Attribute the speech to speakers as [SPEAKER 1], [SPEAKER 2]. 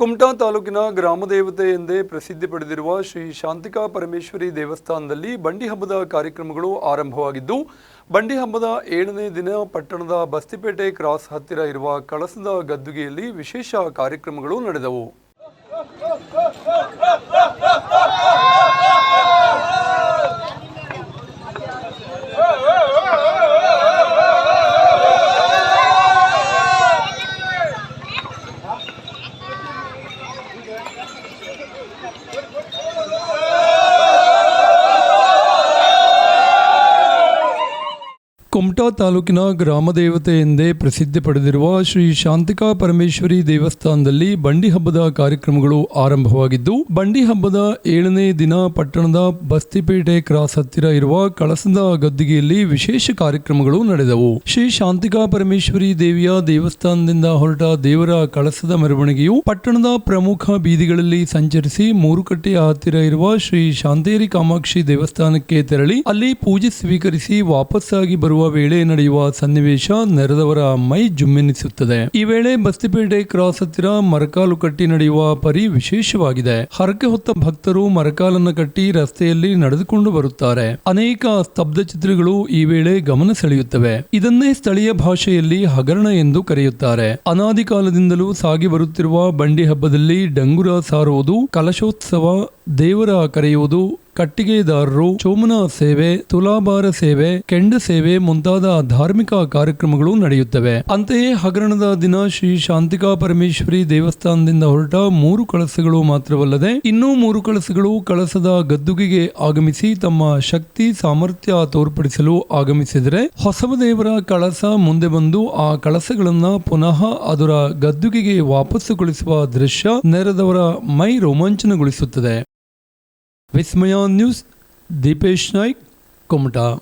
[SPEAKER 1] ಕುಮಟಾ ತಾಲೂಕಿನ ಗ್ರಾಮದೇವತೆ ಎಂದೇ ಪ್ರಸಿದ್ಧಿ ಪಡೆದಿರುವ ಶ್ರೀ ಶಾಂತಿಕಾ ಪರಮೇಶ್ವರಿ ದೇವಸ್ಥಾನದಲ್ಲಿ ಬಂಡಿ ಹಬ್ಬದ ಕಾರ್ಯಕ್ರಮಗಳು ಆರಂಭವಾಗಿದ್ದು, ಬಂಡಿ ಹಬ್ಬದ ಏಳನೇ ದಿನ ಪಟ್ಟಣದ ಬಸ್ತಿಪೇಟೆ ಕ್ರಾಸ್ ಹತ್ತಿರ ಇರುವ ಕಳಸದ ಗದ್ದುಗೆಯಲ್ಲಿ ವಿಶೇಷ ಕಾರ್ಯಕ್ರಮಗಳು ನಡೆದವು. ಕುಮಟಾ ತಾಲೂಕಿನ ಗ್ರಾಮದೇವತೆ ಎಂದೇ ಪ್ರಸಿದ್ಧಿ ಪಡೆದಿರುವ ಶ್ರೀ ಶಾಂತಿಕಾ ಪರಮೇಶ್ವರಿ ದೇವಸ್ಥಾನದಲ್ಲಿ ಬಂಡಿ ಹಬ್ಬದ ಕಾರ್ಯಕ್ರಮಗಳು ಆರಂಭವಾಗಿದ್ದು, ಬಂಡಿ ಹಬ್ಬದ ಏಳನೇ ದಿನ ಪಟ್ಟಣದ ಬಸ್ತಿಪೇಟೆ ಕ್ರಾಸ್ ಹತ್ತಿರ ಇರುವ ಕಳಸದ ಗದ್ದಿಗೆಯಲ್ಲಿ ವಿಶೇಷ ಕಾರ್ಯಕ್ರಮಗಳು ನಡೆದವು. ಶ್ರೀ ಶಾಂತಿಕಾ ಪರಮೇಶ್ವರಿ ದೇವಿಯ ದೇವಸ್ಥಾನದಿಂದ ಹೊರಟ ದೇವರ ಕಳಸದ ಮೆರವಣಿಗೆಯು ಪಟ್ಟಣದ ಪ್ರಮುಖ ಬೀದಿಗಳಲ್ಲಿ ಸಂಚರಿಸಿ ಮೂರುಕಟ್ಟೆಯ ಹತ್ತಿರ ಇರುವ ಶ್ರೀ ಶಾಂತೇರಿ ಕಾಮಾಕ್ಷಿ ದೇವಸ್ಥಾನಕ್ಕೆ ತೆರಳಿ ಅಲ್ಲಿ ಪೂಜೆ ಸ್ವೀಕರಿಸಿ ವಾಪಸ್ಸಾಗಿ ಬರುವ ವೇಳೆ ನಡೆಯುವ ಸನ್ನಿವೇಶ ನೆರೆದವರ ಮೈ ಜುಮ್ಮೆನಿಸುತ್ತದೆ. ಈ ವೇಳೆ ಬಸ್ತಿಪೇಟೆ ಕ್ರಾಸ್ ಹತ್ತಿರ ಮರಕಾಲು ಕಟ್ಟಿ ನಡೆಯುವ ಪರಿ ವಿಶೇಷವಾಗಿದೆ. ಹರಕೆ ಹೊತ್ತ ಭಕ್ತರು ಮರಕಾಲನ್ನು ಕಟ್ಟಿ ರಸ್ತೆಯಲ್ಲಿ ನಡೆದುಕೊಂಡು ಬರುತ್ತಾರೆ. ಅನೇಕ ಸ್ತಬ್ಧ ಚಿತ್ರಗಳು ಈ ವೇಳೆ ಗಮನ ಸೆಳೆಯುತ್ತವೆ. ಇದನ್ನೇ ಸ್ಥಳೀಯ ಭಾಷೆಯಲ್ಲಿ ಹಗರಣ ಎಂದು ಕರೆಯುತ್ತಾರೆ. ಅನಾದಿ ಕಾಲದಿಂದಲೂ ಸಾಗಿ ಬರುತ್ತಿರುವ ಬಂಡಿ ಹಬ್ಬದಲ್ಲಿ ಡಂಗುರ ಸಾರುವುದು, ಕಲಶೋತ್ಸವ, ದೇವರ ಕರೆಯುವುದು ಕಟ್ಟಿಗೆದಾರರು ಚೋಮನ ಸೇವೆ, ತುಲಾಭಾರ ಸೇವೆ, ಕೆಂಡ ಸೇವೆ ಮುಂತಾದ ಧಾರ್ಮಿಕ ಕಾರ್ಯಕ್ರಮಗಳು ನಡೆಯುತ್ತವೆ. ಅಂತೆಯೇ ಹಗರಣದ ದಿನ ಶ್ರೀ ಶಾಂತಿಕಾ ಪರಮೇಶ್ವರಿ ದೇವಸ್ಥಾನದಿಂದ ಹೊರಟ ಮೂರು ಕಳಸಗಳು ಮಾತ್ರವಲ್ಲದೆ ಇನ್ನೂ ಮೂರು ಕಳಸಗಳು ಕಳಸದ ಗದ್ದುಗೆಗೆ ಆಗಮಿಸಿ ತಮ್ಮ ಶಕ್ತಿ, ಸಾಮರ್ಥ್ಯ ತೋರ್ಪಡಿಸಲು ಆಗಮಿಸಿದರೆ ಹೊಸವದೇವರ ಕಳಸ ಮುಂದೆ ಬಂದು ಆ ಕಳಸಗಳನ್ನ ಪುನಃ ಅದರ ಗದ್ದುಗೆಗೆ ವಾಪಸ್ಸುಗೊಳಿಸುವ ದೃಶ್ಯ ನೆರೆದವರ ಮೈ ರೋಮಾಂಚನಗೊಳಿಸುತ್ತದೆ. Westmeyer News, Depeche Neug, Kommentar.